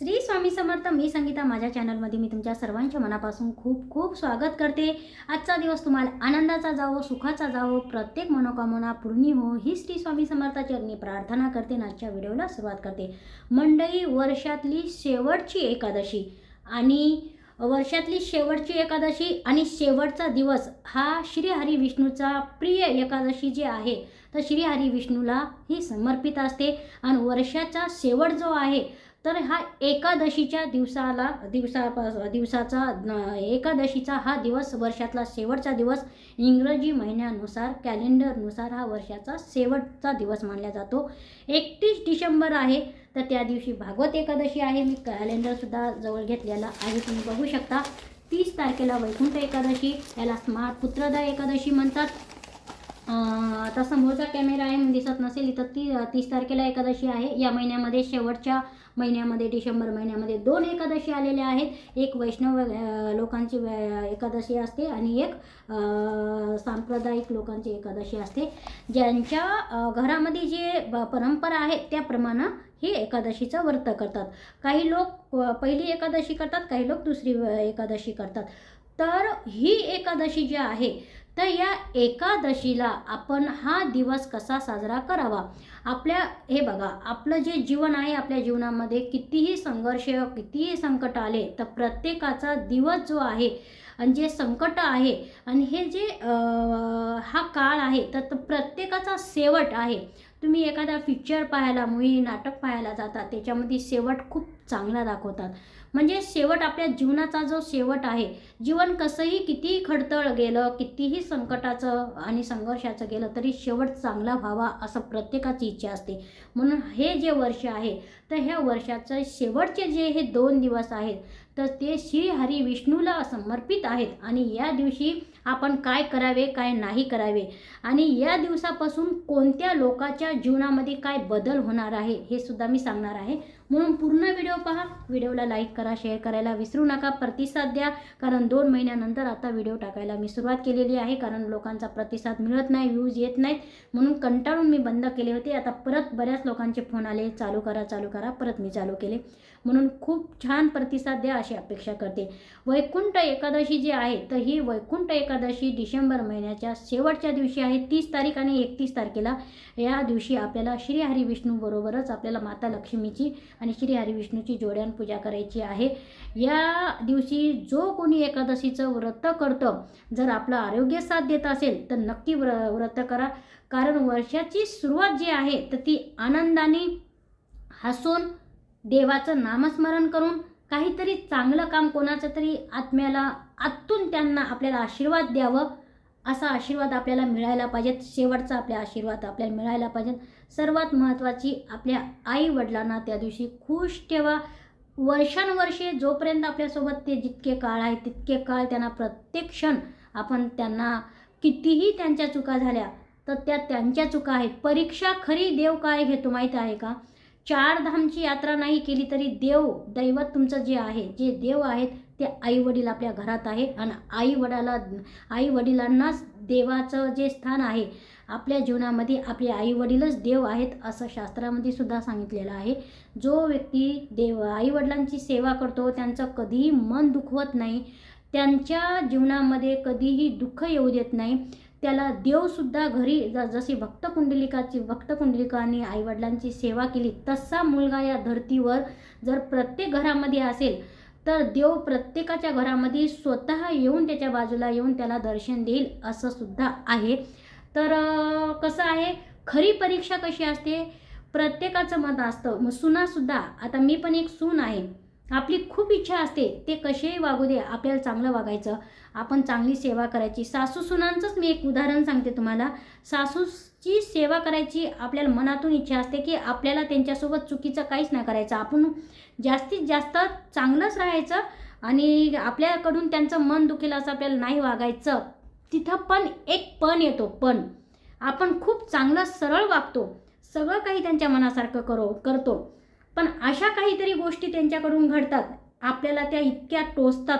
श्री स्वामी समर्थ मी संगीता माझ्या चॅनलमध्ये मी तुमच्या सर्वांच्या मनापासून खूप खूप स्वागत करते. आजचा दिवस तुम्हाला आनंदाचा जावो सुखाचा जावो प्रत्येक मनोकामना पूर्णी हो ही श्री स्वामी समर्थाची प्रार्थना करते आणि आजच्या व्हिडिओला सुरुवात करते. मंडई वर्षातली शेवटची एकादशी आणि वर्षातली शेवटची एकादशी आणि शेवटचा दिवस हा श्री हरी विष्णूचा प्रिय एकादशी जे आहे तर श्री हरी विष्णूला ही समर्पित असते. आणि वर्षाचा शेवट जो आहे तर हा एकादशीच्या दिवसाला दिवसापास दिवसाचा एकादशीचा हा दिवस वर्षातला शेवटचा दिवस. इंग्रजी महिन्यानुसार कॅलेंडरनुसार हा वर्षाचा शेवटचा दिवस मानला जातो. एकतीस डिसेंबर आहे तर त्या दिवशी भागवत एकादशी आहे. मी कॅलेंडरसुद्धा जवळ घेतलेला आहे तुम्ही बघू शकता. तीस तारखेला वैकुंठ एकादशी याला स्मार्ट पुत्रदा एकादशी म्हणतात. आता समोरचा कॅमेरा आहे दिसत नसेल इथं ती तीस तारखेला एकादशी आहे. या महिन्यामध्ये शेवटच्या महिन्यामध्ये डिसेंबर महिन्यामध्ये दोन एकादशी आलेल्या आहेत. एक वैष्णव लोकांची एकादशी असते आणि एक सांप्रदायिक लोकांची एकादशी असते. ज्यांच्या घरामध्ये जे ब- परंपरा आहे त्याप्रमाणे ही एकादशीचं व्रत करतात. काही लोक पहिली एकादशी करतात काही लोक दुसरी एकादशी करतात. तर ही एकादशी जी आहे तर या एकादशीला आपण हा दिवस कसा साजरा करावा? आपल्या हे बघा आपलं जे जीवन आहे आपल्या जीवनामध्ये कितीही संघर्ष कितीही संकट आले तर प्रत्येकाचा दिवस जो आहे आणि जे संकट आहे आणि हे जे हा काळ आहे तर प्रत्येकाचा शेवट आहे. तुम्ही एखादा पिक्चर पाहायला मूवी नाटक पाहायला जाता त्याच्यामध्ये शेवट खूप चांगला दाखवतात. म्हणजे शेवट आपल्या जीवनाचा जो शेवट आहे जीवन कसंही कितीही खडतळ गेलं कितीही संकटाचं आणि संघर्षाचं गेलं तरी शेवट चांगला व्हावा असं प्रत्येकाची इच्छा असते. म्हणून हे जे वर्ष आहे तर ह्या वर्षाचं शेवटचे जे हे दोन दिवस आहेत तर ते श्री हरी विष्णूला समर्पित आहेत. आणि या दिवशी आपण काय करावे काय नाही करावे? आणि या दिवसापासून कोणत्या लोकाच्या जीवनामध्ये काय बदल होणार आहे हे सुद्धा मी सांगणार आहे. म्हणून पूर्ण व्हिडिओ पहा. व्हिडिओला लाईक करा शेअर करायला विसरू नका. प्रतिसाद द्या. कारण दोन महिन्यानंतर आता व्हिडिओ टाकायला मी सुरुवात केलेली आहे. कारण लोकांचा प्रतिसाद मिळत नाही व्ह्यूज येत नाहीत. म्हणून कंटाळून मी बंद केले होते. आता परत बऱ्याच लोकांचे फोन आले. चालू करा चालू करा. परत मी चालू केले. म्हणून खूप छान प्रतिसाद द्या अशी अपेक्षा करते. वैकुंठ एकादशी जी आहे तर ही वैकुंठ एकादशी डिसेंबर महिन्याच्या शेवटच्या दिवशी आहे. तीस तारीख आणि एकतीस तारखेला या दिवशी आपल्याला श्री हरी विष्णू बरोबरच आपल्याला माता लक्ष्मीची आणि श्री हरिविष्णूची जोड्यान पूजा करायची आहे. या दिवशी जो कोणी एकादशीचं व्रत करतं जर आपलं आरोग्य साथ देत असेल तर नक्की व्र व्रत करा. कारण वर्षाची सुरुवात जी आहे तर ती आनंदाने हसून देवाचं नामस्मरण करून काहीतरी चांगलं काम कोणाचं तरी आत्म्याला आतून त्यांना आपल्याला आशीर्वाद द्यावं. असा आशीर्वाद आपल्याला मिळायला पाहिजेत. शेवटचा आपल्या आशीर्वाद आपल्याला मिळायला पाहिजेत. सर्वात महत्त्वाची आपल्या आई वडिलांना त्या दिवशी खुश ठेवा. वर्षानुवर्षे जोपर्यंत आपल्यासोबत ते जितके काळ आहे तितके काळ त्यांना प्रत्येक क्षण आपण त्यांना कितीही त्यांच्या चुका झाल्या तर त्या त्यांच्या चुका आहेत. परीक्षा खरी देव काय घेतो माहीत आहे का? चार धामची यात्रा नाही केली तरी देव दैवत तुमचं जे आहे जे देव आहेत ते आई वडील आपल्या घरात आहे आणि आई आईवडिलांनाच आई वडिलांनाच देवाचं जे स्थान आहे आपल्या जीवनामध्ये आपले आई वडीलच देव आहेत असं शास्त्रामध्ये सुद्धा सांगितलेलं आहे. जो व्यक्ती देव आई वडिलांची सेवा करतो त्यांचं कधीही मन दुखवत नाही त्यांच्या जीवनामध्ये कधीही दुःख येऊ देत नाही त्याला देवसुद्धा घरी ज जशी भक्तकुंडलिकाची भक्तकुंडलिकांनी आईवडिलांची सेवा केली तसा मुलगा या धर्तीवर जर प्रत्येक घरामध्ये असेल तर देव प्रत्येकाच्या घरामध्ये स्वतः येऊन त्याच्या बाजूला येऊन त्याला दर्शन देईल असं सुद्धा आहे. तर कसं आहे? खरी परीक्षा कशी असते? प्रत्येकाचं मत असतं. मग सुनासुद्धा आता मी पण एक सून आहे. आपली खूप इच्छा असते ते कसेही वागू दे आपल्याला चांगलं वागायचं. आपण चांगली सेवा करायची. सासू सुनांचंच मी एक उदाहरण सांगते तुम्हाला. सासूची सेवा करायची आपल्याला मनातून इच्छा असते की आपल्याला त्यांच्यासोबत चुकीचं काहीच नाही करायचं. आपण जास्तीत जास्त चांगलंच राहायचं आणि आपल्याकडून त्यांचं मन दुखेल असं आपल्याला नाही वागायचं. तिथं पण एक पण येतो पण. आपण खूप चांगलं सरळ वागतो. सगळं काही त्यांच्या मनासारखं करो करतो. पण अशा काहीतरी गोष्टी त्यांच्याकडून घडतात. आपल्याला त्या इतक्या टोचतात.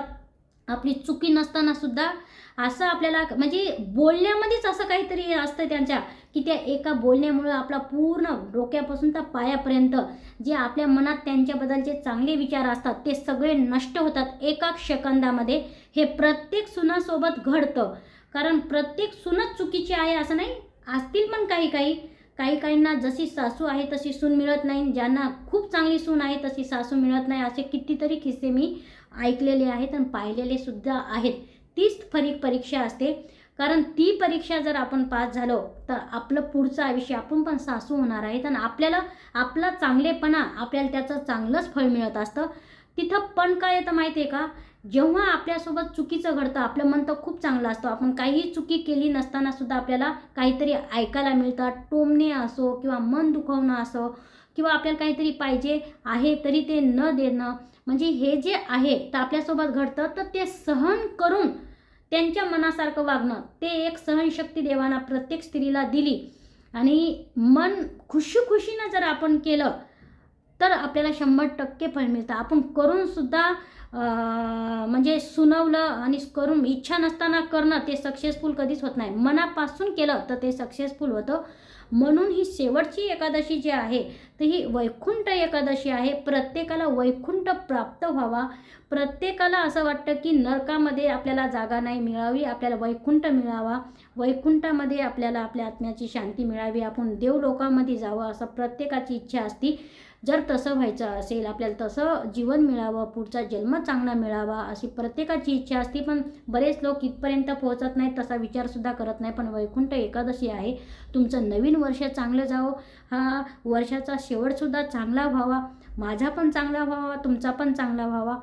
आपली चुकी नसताना सुद्धा असं आपल्याला म्हणजे बोलण्यामध्येच असं काहीतरी असतं त्यांच्या की त्या एका बोलण्यामुळं आपला पूर्ण डोक्यापासून तर पायापर्यंत जे आपल्या मनात त्यांच्याबद्दलचे चांगले विचार असतात ते सगळे नष्ट होतात. एका सेकंदामध्ये हे प्रत्येक सुनासोबत घडतं. कारण प्रत्येक सुनच चुकीची आहे असं नाही असतील पण काही काही काही काहींना जशी सासू आहे तशी सून मिळत नाही. ज्यांना खूप चांगली सून आहे तशी सासू मिळत नाही. असे कितीतरी किस्से मी ऐकलेले आहेत आणि पाहिलेले सुद्धा आहेत. तीच फरी परीक्षा असते. कारण ती परीक्षा जर आपण पास झालो तर आपलं पुढचं आयुष्य आपण पण सासू होणार आहेत आणि आपल्याला आपला चांगलेपणा आपल्याला त्याचं चांगलंच फळ मिळत असतं. तिथं पण काय येतं माहिती आहे का? जेव्हा आपल्यासोबत चुकीचं घडतं आपलं मन तर खूप चांगलं असतं. आपण काहीही चुकी केली नसताना सुद्धा आपल्याला काहीतरी ऐकायला मिळतात टोमणे असो किंवा मन दुखवणं असो किंवा आपल्याला काहीतरी पाहिजे आहे तरी ते न देणं. म्हणजे हे जे आहे तर आपल्यासोबत घडतं तर ते सहन करून त्यांच्या मनासारखं वागणं. ते एक सहनशक्ती देवाना प्रत्येक स्त्रीला दिली. आणि मन खुशीखुशीनं जर आपण केलं तर आपल्याला शंभर टक्के फळ मिळतं. आपण करूनसुद्धा म्हणजे सुनावलं आणि करून इच्छा नसताना करणं ते सक्सेसफुल कधीच होत नाही. मनापासून केलं तर ते सक्सेसफुल होतं. म्हणून ही शेवटची एकादशी जी आहे तर ही वैकुंठ एकादशी आहे. प्रत्येकाला वैकुंठ प्राप्त व्हावा. प्रत्येकाला असं वाटतं की नरकामध्ये आपल्याला जागा नाही मिळावी आपल्याला वैकुंठ मिळावा. वैकुंठामध्ये आपल्याला आपल्या आत्म्याची शांती मिळावी. आपण देवलोकामध्ये जावं असं प्रत्येकाची इच्छा असती. जर तसं व्हायचं असेल आपल्याला तसं जीवन मिळावं पुढचा जन्म चांगला मिळावा अशी प्रत्येकाची इच्छा असते पण बरेच लोक इथपर्यंत पोहोचत नाहीत तसा विचारसुद्धा करत नाही पण वैकुंठ एकादशी आहे. तुमचं नवीन वर्ष चांगलं जावं. हा वर्षाचा शेवटसुद्धा चांगला व्हावा. माझा पण चांगला व्हावा तुमचा पण चांगला व्हावा.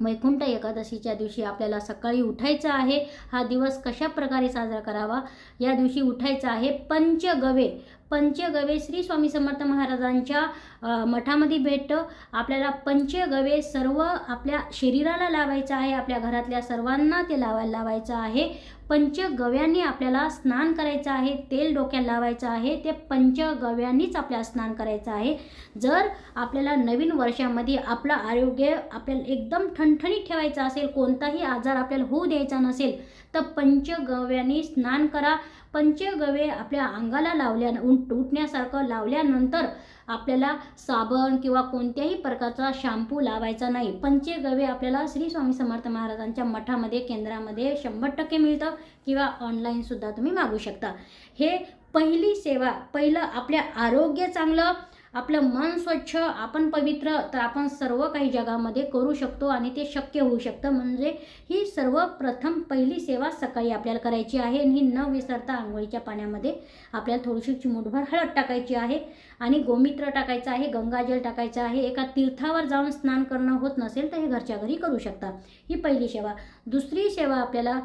वैकुंठ एकादशीच्या दिवशी आपल्याला सकाळी उठायचं आहे. हा दिवस कशा प्रकारे साजरा करावा? या दिवशी उठायचं आहे पंचगवे. पंचगवे श्री स्वामी समर्थ महाराजांच्या मठामध्ये भेटतं आपल्याला पंचगवे सर्व आपल्या शरीराला लावायचं आहे आपल्या घरातल्या सर्वांना ते लावायला लावायचं आहे. पंचगव्यांनी आपल्याला स्नान करायचं आहे तेल डोक्याला लावायचं आहे ते पंचगव्यांनीच आपल्याला स्नान करायचं आहे. जर आपल्याला नवीन वर्षामध्ये आपलं आरोग्य आपल्याला एकदम ठणठणीत ठेवायचं असेल कोणताही आजार आपल्याला होऊ द्यायचा नसेल तर पंचगव्यांनी स्नान करा. पंचगवे आपल्या अंगाला लावल्या उठ उठण्यासारखं लावल्यानंतर आपल्याला साबण किंवा कोणत्याही प्रकारचा शॅम्पू लावायचा नाही. पंचगवे आपल्याला श्री स्वामी समर्थ महाराजांच्या मठामध्ये केंद्रामध्ये शंभर टक्के मिळतं किंवा ऑनलाईनसुद्धा तुम्ही मागू शकता. हे पहिली सेवा पहिलं आपल्या आरोग्य चांगलं आपलं मन स्वच्छ आपण पवित्र तर आपण सर्व काही जगामध्ये करू शकतो आणि ते शक्य होऊ शकतं. म्हणजे ही सर्वप्रथम पहिली सेवा सकाळी आपल्याला करायची आहे आणि ही न विसरता आंघोळीच्या पाण्यामध्ये आपल्याला थोडीशी चिमूटभर हळद टाकायची आहे आणि गोमित्र टाकायचं आहे गंगाजल टाकायचं आहे. एका तीर्थावर जाऊन स्नान करणं होत नसेल तर हे घरच्या घरी करू शकता. ही पहिली सेवा. दुसरी सेवा आपल्याला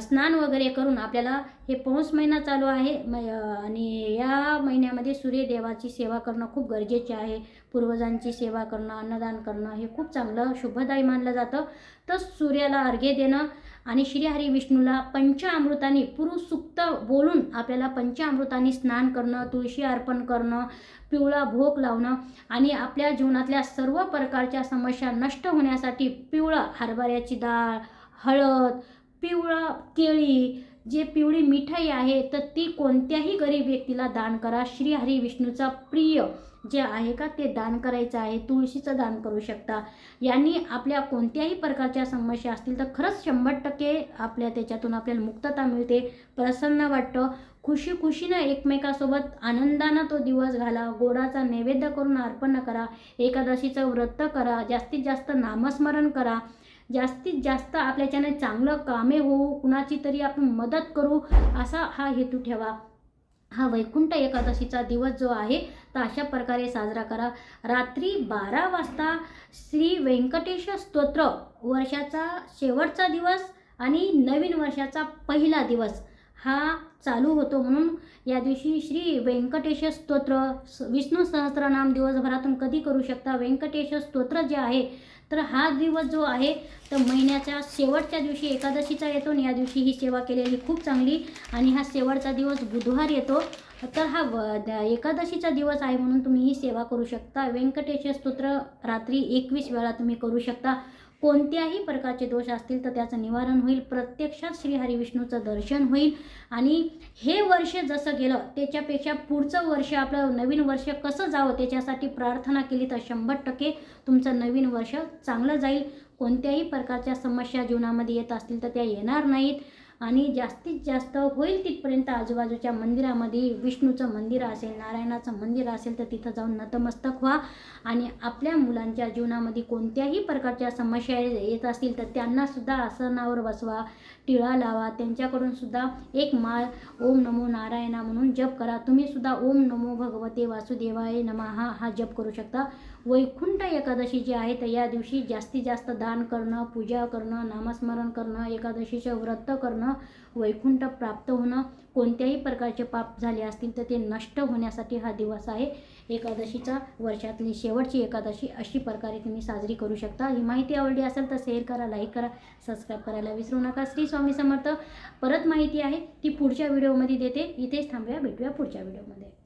स्नान वगैरे करून आपल्याला हे पौष महिना चालू आहे. आणि या महिन्यामध्ये सूर्यदेवाची सेवा करणं खूप गरजेचे आहे. पूर्वजांची सेवा करणं अन्नदान करणं हे खूप चांगलं शुभदायी मानलं जातं. तर सूर्याला अर्घ्य देणं आणि श्रीहरी विष्णूला पंचामृताने पुरुषसुक्त बोलून आपल्याला पंचामृताने स्नान करणं तुळशी अर्पण करणं पिवळा भोग लावणं आणि आपल्या जीवनातल्या सर्व प्रकारच्या समस्या नष्ट होण्यासाठी पिवळं हरभऱ्याची डाळ हळद पिवळं केळी जे पिवळी मिठाई आहे तर ती कोणत्याही गरीब व्यक्तीला दान करा. श्री हरी विष्णूचा प्रिय जे आहे का ते दान करायचं आहे तुळशीचं दान करू शकता. यांनी आपल्या कोणत्याही प्रकारच्या समस्या असतील तर खरंच शंभर टक्के आपल्या त्याच्यातून आपल्याला मुक्तता मिळते. प्रसन्न वाटतं. खुशी खुशीनं एकमेकासोबत आनंदानं तो दिवस घाला. गोडाचा नैवेद्य करून अर्पण करा. एकादशीचं व्रत करा. जास्तीत जास्त नामस्मरण करा. जास्तीत जास्त आपल्याच्याने चांगलं कामे होऊ कुणाची तरी आपण मदत करू असा हा हेतू ठेवा. हा वैकुंठ एकादशीचा दिवस जो आहे तर अशा प्रकारे साजरा करा. रात्री बारा वाजता श्री व्यंकटेश स्तोत्र वर्षाचा शेवटचा दिवस आणि नवीन वर्षाचा पहिला दिवस हा चालू होतो म्हणून या दिवशी श्री व्यंकटेश स्तोत्र विष्णू सहस्रनाम दिवसभरातून कधी करू शकता? व्यंकटेश स्तोत्र जे आहे तर हा दिवस जो आहे तर महिन्याच्या शेवटच्या दिवशी एकादशीचा येतो आणि या दिवशी ही सेवा केलेली खूप चांगली आणि हा शेवटचा दिवस बुधवार येतो. तर हा व एकादशीचा दिवस आहे म्हणून तुम्ही ही सेवा करू शकता. व्यंकटेश स्तोत्र रात्री एकवीस वेळा तुम्ही करू शकता. कोणत्याही प्रकारचे दोष असतील तर त्याचं निवारण होईल. प्रत्यक्षात श्री हरिविष्णूचं दर्शन होईल. आणि हे वर्ष जसं गेलं त्याच्यापेक्षा पुढचं वर्ष आपलं नवीन वर्ष कसं जावं त्याच्यासाठी प्रार्थना केली तर शंभर टक्के तुमचं नवीन वर्ष चांगलं जाईल. कोणत्याही प्रकारच्या समस्या जीवनामध्ये येत असतील तर त्या येणार नाहीत. आणि जास्तीत जास्त होईल तिथपर्यंत आजूबाजूच्या मंदिरामध्ये विष्णूचं मंदिर असेल नारायणाचं मंदिर असेल तर तिथं जाऊन नतमस्तक व्हा. आणि आपल्या मुलांच्या जीवनामध्ये कोणत्याही प्रकारच्या समस्या येत असतील तर त्यांनासुद्धा आसनावर बसवा टिळा लावा. त्यांच्याकडूनसुद्धा एक माळ ओम नमो नारायणा म्हणून जप करा. तुम्हीसुद्धा ओम नमो भगवते वासुदेवाय नमः हा जप करू शकता. वैकुंठ एकादशी जी आहे तर या दिवशी जास्तीत जास्त दान करणं पूजा करणं नामस्मरण करणं एकादशीचं व्रत करणं वैकुंठ प्राप्त होणं कोणत्याही प्रकारचे पाप झाले असतील तर ते नष्ट होण्यासाठी हा दिवस आहे. एकादशीचा वर्षातली शेवटची एकादशी अशी प्रकारे तुम्ही साजरी करू शकता. ही माहिती आवडली असेल तर शेअर करा लाईक करा सबस्क्राईब करायला विसरू नका. श्री स्वामी समर्थ. परत माहिती आहे ती पुढच्या व्हिडिओमध्ये देते. इथेच थांबूया भेटूया पुढच्या व्हिडिओमध्ये